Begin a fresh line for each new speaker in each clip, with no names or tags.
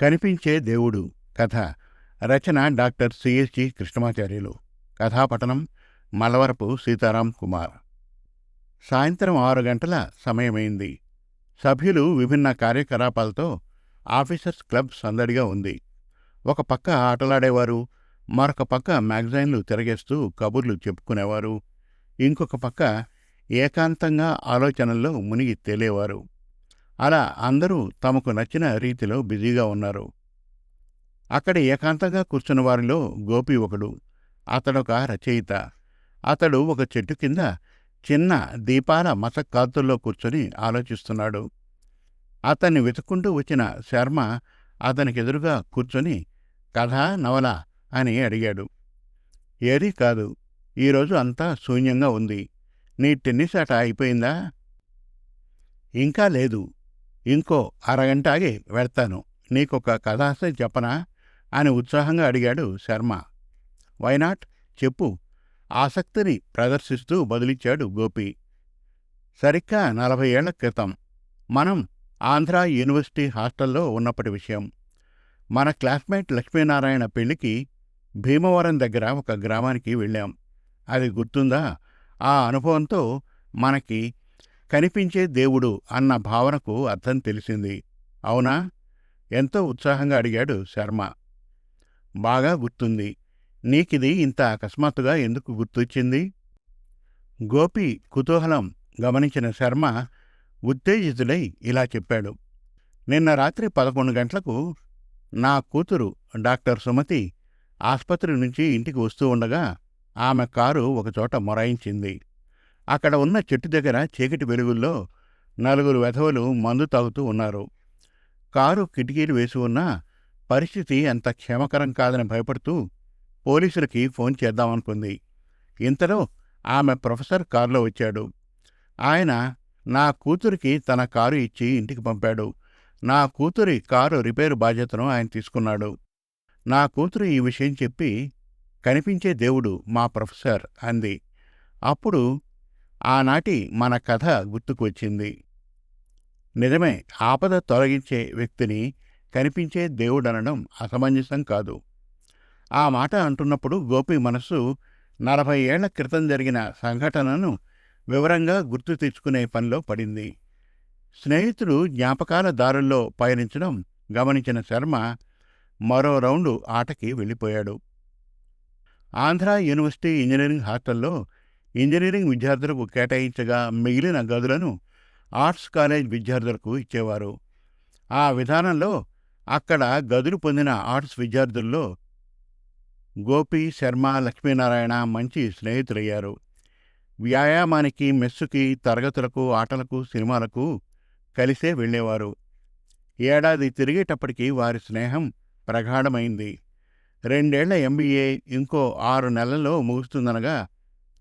కనిపించే దేవుడు. కథ. రచన డాక్టర్ సిఎస్జి కృష్ణమాచార్యులు. కథాపఠనం మలవరపు సీతారాం కుమార్. సాయంత్రం ఆరు గంటల సమయమైంది. సభ్యులు విభిన్న కార్యకలాపాలతో ఆఫీసర్స్ క్లబ్ సందడిగా ఉంది. ఒక పక్క ఆటలాడేవారు మరొక పక్క మ్యాగజైన్లు తిరగేస్తూ కబుర్లు చెప్పుకునేవారు. ఇంకొక పక్క ఏకాంతంగా ఆలోచనల్లో మునిగి తేలేవారు. అలా అందరూ తమకు నచ్చిన రీతిలో బిజీగా ఉన్నారు. అక్కడ ఏకాంతంగా కూర్చున్న వారిలో గోపి ఒకడు అతడొక రచయిత. అతడు ఒక చెట్టు కింద చిన్న దీపాల మసక్కాతుల్లో కూర్చొని ఆలోచిస్తున్నాడు. అతన్ని వెతుక్కుంటూ వచ్చిన శర్మ అతనికెదురుగా కూర్చొని కథ నవల? అని అడిగాడు. ఏదీ కాదు. ఈరోజు అంతా శూన్యంగా ఉంది. నీ టెన్నిస్ ఆట అయిపోయిందా? ఇంకా లేదు. ఇంకో అరగంట ఆగి వెళ్తాను. నీకొక కథాస్త చెప్పనా? అని ఉత్సాహంగా అడిగాడు శర్మ. వైనాట్ చెప్పు. ఆసక్తిని ప్రదర్శిస్తూ బదిలిచ్చాడు గోపి. సరిగ్గా నలభై ఏళ్ళ క్రితం. మనం ఆంధ్ర యూనివర్సిటీ హాస్టల్లో ఉన్నప్పటి విషయం. మన క్లాస్మేట్ లక్ష్మీనారాయణ పెళ్ళికి భీమవరం దగ్గర ఒక గ్రామానికి వెళ్ళాం. అది గుర్తుందా? ఆ అనుభవంతో మనకి కనిపించే దేవుడు అన్న భావనకు అర్థం తెలిసింది. అవునా? ఎంతో ఉత్సాహంగా అడిగాడు శర్మ. బాగా గుర్తుంది. నీకిది ఇంత అకస్మాత్తుగా ఎందుకు గుర్తొచ్చింది? గోపి కుతూహలం గమనించిన శర్మ ఉత్తేజితుడై ఇలా చెప్పాడు. నిన్న రాత్రి పదకొండు గంటలకు నా కూతురు డాక్టర్ సుమతి ఆస్పత్రి నుంచి ఇంటికి వస్తూ ఉండగా ఆమె కారు ఒకచోట మొరాయించింది. అక్కడ ఉన్న చెట్టు దగ్గర చీకటి వెలుగుల్లో నలుగురు వెధవలు మందు తాగుతూ ఉన్నారు. కారు కిటికీలు వేసి ఉన్నా పరిస్థితి అంత క్షేమకరం కాదని భయపడుతూ పోలీసులకి ఫోన్ చేద్దామనుకుంది. ఇంతలో ఆమె ప్రొఫెసర్ కారులో వచ్చాడు. ఆయన నా కూతురికి తన కారు ఇచ్చి ఇంటికి పంపాడు. నా కూతురి కారు రిపేరు బాధ్యతను ఆయన తీసుకున్నాడు. నా కూతురు ఈ విషయం చెప్పి కనిపించే దేవుడు మా ప్రొఫెసర్ అంది. అప్పుడు ఆనాటి మన కథ గుర్తుకొచ్చింది. నిజమే ఆపద తొలగించే వ్యక్తిని కనిపించే దేవుడనడం అసమంజసం కాదు. ఆ మాట అంటున్నప్పుడు గోపి మనస్సు నలభై ఏళ్ళ క్రితం జరిగిన సంఘటనను వివరంగా గుర్తు తెచ్చుకునే పనిలో పడింది. స్నేహితుడు జ్ఞాపకాల దారుల్లో పయనించడం గమనించిన శర్మ మరో రౌండు ఆటకి వెళ్ళిపోయాడు. ఆంధ్ర యూనివర్సిటీ ఇంజనీరింగ్ హాస్టల్లో ఇంజనీరింగ్ విద్యార్థులకు కేటాయించగా మిగిలిన గదులను ఆర్ట్స్ కాలేజ్ విద్యార్థులకు ఇచ్చేవారు. ఆ విధానంలో అక్కడ గదులు పొందిన ఆర్ట్స్ విద్యార్థుల్లో గోపి శర్మ లక్ష్మీనారాయణ మంచి స్నేహితులయ్యారు. వ్యాయామానికి మెస్సుకి తరగతులకు ఆటలకు సినిమాలకు కలిసే వెళ్ళేవారు. ఏడాది తిరిగేటప్పటికి వారి స్నేహం ప్రగాఢమైంది. రెండేళ్ళ ఎంబీఏ ఇంకో ఆరు నెలల్లో ముగుస్తుందనగా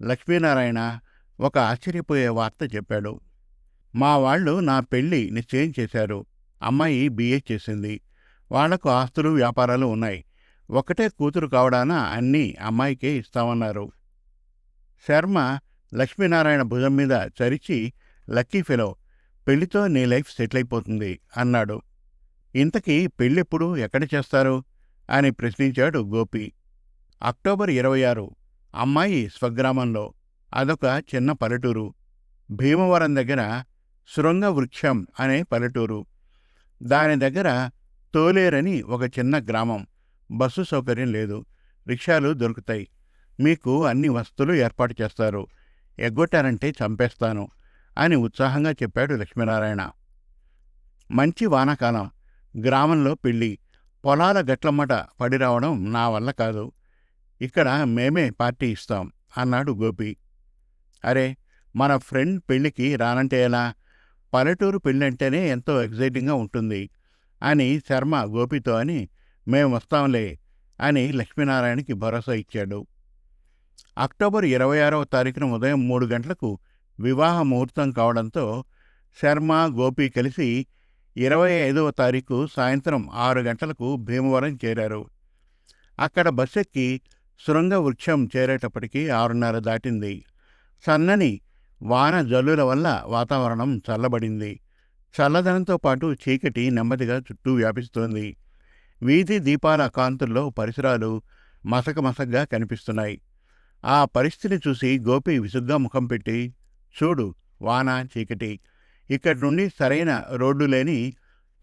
లక్ష్మీనారాయణ ఒక ఆశ్చర్యపోయే వార్త చెప్పాడు. మా వాళ్ళు నా పెళ్ళి నిశ్చయం చేశారు. అమ్మాయి బీఏ చేసింది. వాళ్ళకు ఆస్తులు వ్యాపారాలు ఉన్నాయి. ఒకటే కూతురు కావడాన అన్నీ అమ్మాయికే ఇస్తామన్నారు. శర్మ లక్ష్మీనారాయణ భుజం మీద చరిచి లక్కీ ఫెలో పెళ్ళితో నీ లైఫ్ సెటిల్ అయిపోతుంది అన్నాడు. ఇంతకీ పెళ్ళెప్పుడు ఎక్కడ చేస్తారు? అని ప్రశ్నించాడు గోపి. అక్టోబర్ ఇరవై ఆరు అమ్మాయి స్వగ్రామంలో అదొక చిన్న పల్లెటూరు. భీమవరం దగ్గర శృంగ వృక్షం అనే పల్లెటూరు. దాని దగ్గర తోలేరని ఒక చిన్న గ్రామం. బస్సు సౌకర్యం లేదు. రిక్షాలు దొరుకుతాయి. మీకు అన్ని వస్తువులు ఏర్పాటు చేస్తారు. ఎగ్గొట్టారంటే చంపేస్తాను అని ఉత్సాహంగా చెప్పాడు లక్ష్మీనారాయణ. మంచి వానాకాలం. గ్రామంలో పెళ్ళి. పొలాల గట్లమ్మట పడి రావడం నా వల్ల కాదు. ఇక్కడ మేమే పార్టీ ఇస్తాం అన్నాడు గోపి. అరే మన ఫ్రెండ్ పెళ్ళికి రానంటే ఎలా? పల్లెటూరు పెళ్ళంటేనే ఎంతో ఎగ్జైటింగ్గా ఉంటుంది. అని శర్మ గోపితో అని మేము వస్తాంలే అని లక్ష్మీనారాయణకి భరోసా ఇచ్చాడు. అక్టోబర్ ఇరవై ఆరవ తారీఖున ఉదయం మూడు గంటలకు వివాహ ముహూర్తం కావడంతో శర్మ గోపి కలిసి ఇరవై ఐదవ తారీఖు సాయంత్రం ఆరు గంటలకు భీమవరం చేరారు. అక్కడ బస్సెక్కి శృంగ వృక్షం చేరేటప్పటికి ఆరున్నర దాటింది. సన్నని వాన జల్లుల వల్ల వాతావరణం చల్లబడింది. చల్లదనంతో పాటు చీకటి నెమ్మదిగా చుట్టూ వ్యాపిస్తోంది. వీధి దీపాల కాంతుల్లో పరిసరాలు మసకమసగ్గా కనిపిస్తున్నాయి. ఆ పరిస్థితిని చూసి గోపి విసుగ్గా ముఖం పెట్టి చూడు వాన చీకటి. ఇక్కడి నుండి సరైన రోడ్డు లేని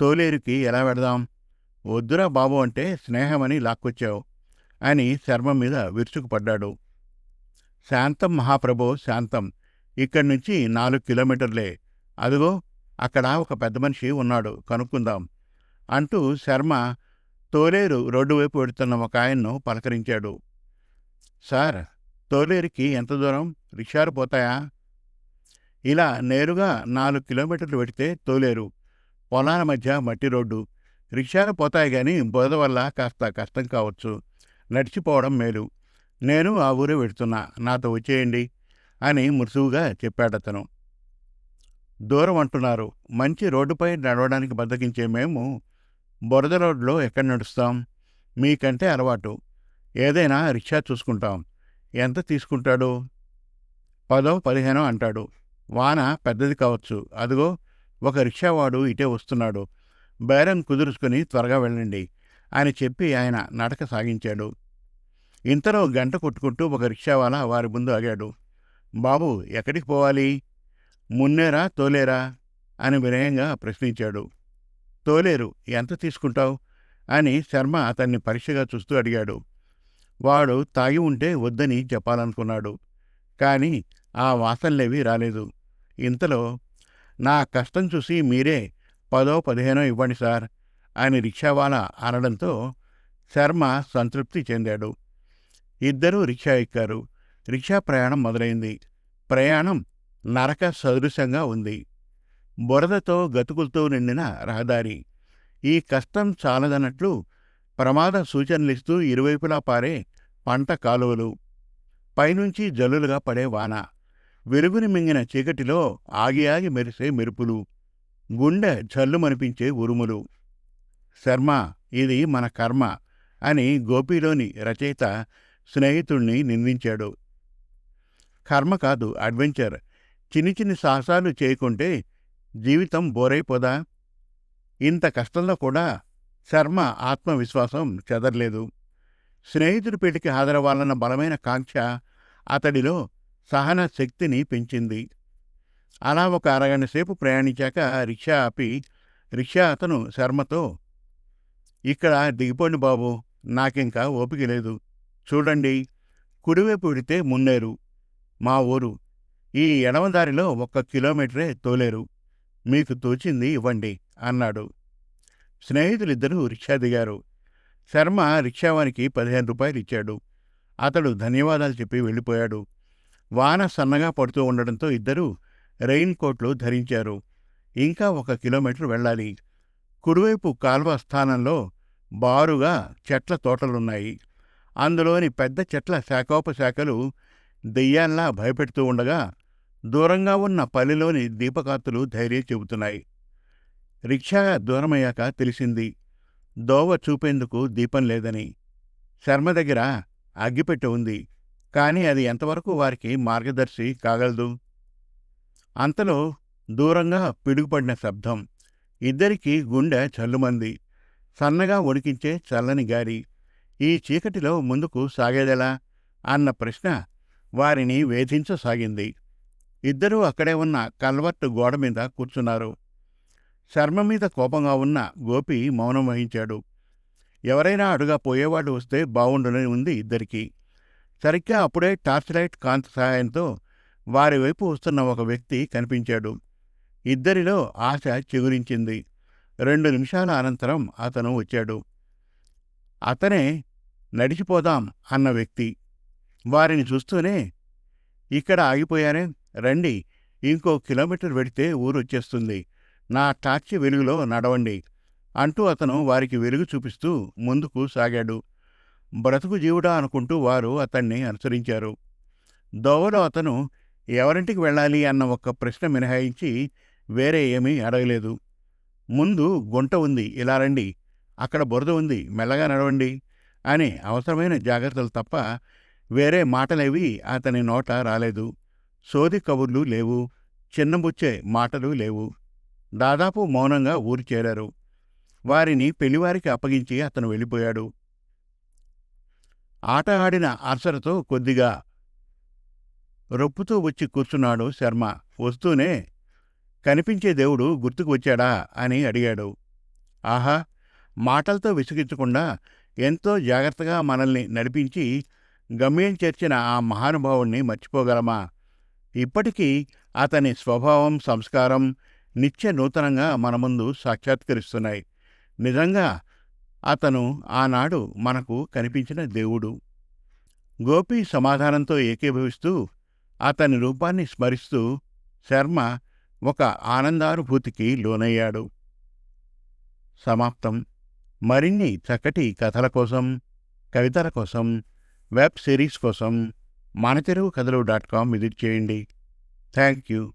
తోలేరుకి ఎలా వెడదాం? వద్దురా బాబు అంటే స్నేహమని లాక్కొచ్చావు. అని శర్మ మీద విరుచుకుపడ్డాడు. శాంతం మహాప్రభో శాంతం ఇక్కడి నుంచి నాలుగు కిలోమీటర్లే. అదిగో అక్కడ ఒక పెద్ద మనిషి ఉన్నాడు కనుక్కుందాం అంటూ శర్మ తోలేరు రోడ్డు వైపు వెడుతున్న ఒక ఆయన్ను పలకరించాడు. సార్ తోలేరుకి ఎంత దూరం? రిక్షాలు పోతాయా? ఇలా నేరుగా నాలుగు కిలోమీటర్లు పెడితే తోలేరు. పొలాల మధ్య మట్టి రోడ్డు. రిక్షాలు పోతాయి కానీ బోధ వల్ల కాస్త కష్టం కావచ్చు. నడిచిపోవడం మేలు. నేను ఆ ఊరే వెడుతున్నా నాతో వచ్చేయండి అని మురుసువుగా చెప్పాడతను. దూరం అంటున్నారు మంచి రోడ్డుపై నడవడానికి బద్దకించే మేము బురద రోడ్లో ఎక్కడ నడుస్తాం? మీకంటే అలవాటు. ఏదైనా రిక్షా చూసుకుంటాం. ఎంత తీసుకుంటాడు? పదో పదిహేనో అంటాడు. వాన పెద్దది కావచ్చు. అదిగో ఒక రిక్షావాడు ఇటే వస్తున్నాడు. బేరం కుదుర్చుకుని త్వరగా వెళ్ళండి. అని చెప్పి ఆయన నడక సాగించాడు. ఇంతలో గంట కొట్టుకుంటూ ఒక రిక్షావాలా వారి ముందు ఆగాడు. బాబు ఎక్కడికి పోవాలి? మున్నేరా తోలేరా? అని వినయంగా ప్రశ్నించాడు. తోలేరు ఎంత తీసుకుంటావు? అని శర్మ అతన్ని పరీక్షగా చూస్తూ అడిగాడు. వాడు తాగి ఉంటే వద్దని చెప్పాలనుకున్నాడు. కాని ఆ వాసనలేవి రాలేదు. ఇంతలో నా కష్టం చూసి మీరే పదో పదిహేనో ఇవ్వండి సార్. ఆయన రిక్షావాలా అనడంతో శర్మ సంతృప్తి చెందాడు. ఇద్దరూ రిక్షా ఎక్కారు. రిక్షా ప్రయాణం మొదలైంది. ప్రయాణం నరక సదృశంగా ఉంది. బురదతో గతుకులతో నిండిన రహదారి. ఈ కష్టం చాలదన్నట్లు ప్రమాద సూచనలిస్తూ ఇరువైపులా పారే పంట కాలువలు. పైనుంచి జల్లులుగా పడే వాన. వెలుగుని మింగిన చీకటిలో ఆగి ఆగి మెరిసే మెరుపులు. గుండె జల్లుమనిపించే ఉరుములు. శర్మ ఇది మన కర్మ అని గోపిలోని రచయిత స్నేహితుణ్ణి నిందించాడు. కర్మ కాదు అడ్వెంచర్. చిన్ని చిన్ని సాహసాలు చేయకుంటే జీవితం బోరైపోదా? ఇంత కష్టంలో కూడా శర్మ ఆత్మవిశ్వాసం చెదర్లేదు. స్నేహితుడి పెళ్ళికి హాజరవ్వాలన్న బలమైన కాంక్ష అతడిలో సహన శక్తిని పెంచింది. అలా ఒక అరగంట సేపు ప్రయాణించాక రిక్షా ఆపి రిక్షా అతను శర్మతో ఇక్కడ దిగిపోండి బాబు నాకింకా ఓపిక లేదు. చూడండి కుడివైపు విడితే మున్నేరు. మా ఊరు. ఈ ఎడమదారిలో ఒక్క కిలోమీటరే తోలేరు. మీకు తోచింది ఇవ్వండి అన్నాడు. స్నేహితులిద్దరూ రిక్షా దిగారు. శర్మ రిక్షావానికి పదిహేను రూపాయలు ఇచ్చాడు. అతడు ధన్యవాదాలు చెప్పి వెళ్ళిపోయాడు. వాన సన్నగా పడుతూ ఉండడంతో ఇద్దరూ రెయిన్ కోట్లు ధరించారు. ఇంకా ఒక కిలోమీటర్ వెళ్ళాలి. కుడివైపు కాల్వ స్థానంలో బారుగా చెట్ల తోటలున్నాయి. అందులోని పెద్ద చెట్ల శాఖోపశాఖలు దెయ్యాల్లా భయపెడుతూ ఉండగా దూరంగా ఉన్న పల్లెలోని దీపకాత్తులు ధైర్యం చెబుతున్నాయి. రిక్షా దూరమయ్యాక తెలిసింది దోవ చూపేందుకు దీపం లేదని. శర్మ దగ్గర అగ్గిపెట్టె ఉంది కానీ అది ఎంతవరకు వారికి మార్గదర్శి కాగలదు? అంతలో దూరంగా పిడుగుపడిన శబ్దం ఇద్దరికీ గుండె చల్లుమంది. సన్నగా వణికించే చల్లని గాలి ఈ చీకటిలో ముందుకు సాగేదెలా అన్న ప్రశ్న వారిని వేధించసాగింది. ఇద్దరూ అక్కడే ఉన్న కల్వర్ట్ గోడ మీద కూర్చున్నారు. శర్మ మీద కోపంగా ఉన్న గోపి మౌనం వహించాడు. ఎవరైనా అడుగా పోయేవాడు వస్తే బావుండునని ఉంది ఇద్దరికీ. సరిగ్గా అప్పుడే టార్చ్ లైట్ కాంతి సహాయంతో వారి వైపు వస్తున్న ఒక వ్యక్తి కనిపించాడు. ఇద్దరిలో ఆశ చిగురించింది. రెండు నిమిషాల అనంతరం అతను వచ్చాడు. అతనే నడిచిపోదాం అన్న వ్యక్తి. వారిని చూస్తూనే ఇక్కడ ఆగిపోయారే రండి ఇంకో కిలోమీటర్ వెడితే ఊరొచ్చేస్తుంది నా టార్చి వెలుగులో నడవండి అంటూ అతను వారికి వెలుగు చూపిస్తూ ముందుకు సాగాడు. బ్రతుకు జీవుడా అనుకుంటూ వారు అతన్ని అనుసరించారు. దోవలో అతను ఎవరింటికి వెళ్ళాలి అన్న ఒక్క ప్రశ్న మినహాయించి వేరే ఏమీ అడగలేదు. ముందు గుంట ఉంది ఇలా రండి అక్కడ బురద ఉంది మెల్లగా నడవండి అని అవసరమైన జాగ్రత్తలు తప్ప వేరే మాటలేవి అతని నోట రాలేదు. సోది కబుర్లు లేవు చిన్నబుచ్చే మాటలు లేవు. దాదాపు మౌనంగా ఊరు చేరారు. వారిని పెళ్ళివారికి అప్పగించి అతను వెళ్ళిపోయాడు. ఆట ఆడిన అర్సరతో కొద్దిగా రొప్పుతూ వచ్చి కూర్చున్నాడు శర్మ. వస్తూనే కనిపించే దేవుడు గుర్తుకు వచ్చాడా అని అడిగాడు. ఆహా మాటలతో విసిగించకుండా ఎంతో జాగ్రత్తగా మనల్ని నడిపించి గమ్యం చేర్చిన ఆ మహానుభావుణ్ణి మర్చిపోగలమా? ఇప్పటికీ అతని స్వభావం సంస్కారం నిత్య నూతనంగా మన ముందు సాక్షాత్కరిస్తున్నాయి. నిజంగా అతను ఆనాడు మనకు కనిపించిన దేవుడు. గోపి సమాధానంతో ఏకీభవిస్తూ అతని రూపాన్ని స్మరిస్తూ శర్మ ఒక ఆనందానుభూతికి లోనయ్యాడు. సమాప్తం. మరిన్ని చక్కటి కథల కోసం కవితల కోసం వెబ్ సిరీస్ కోసం మన తెలుగు కథలు డాట్ కామ్ విజిట్ చేయండి. Thank you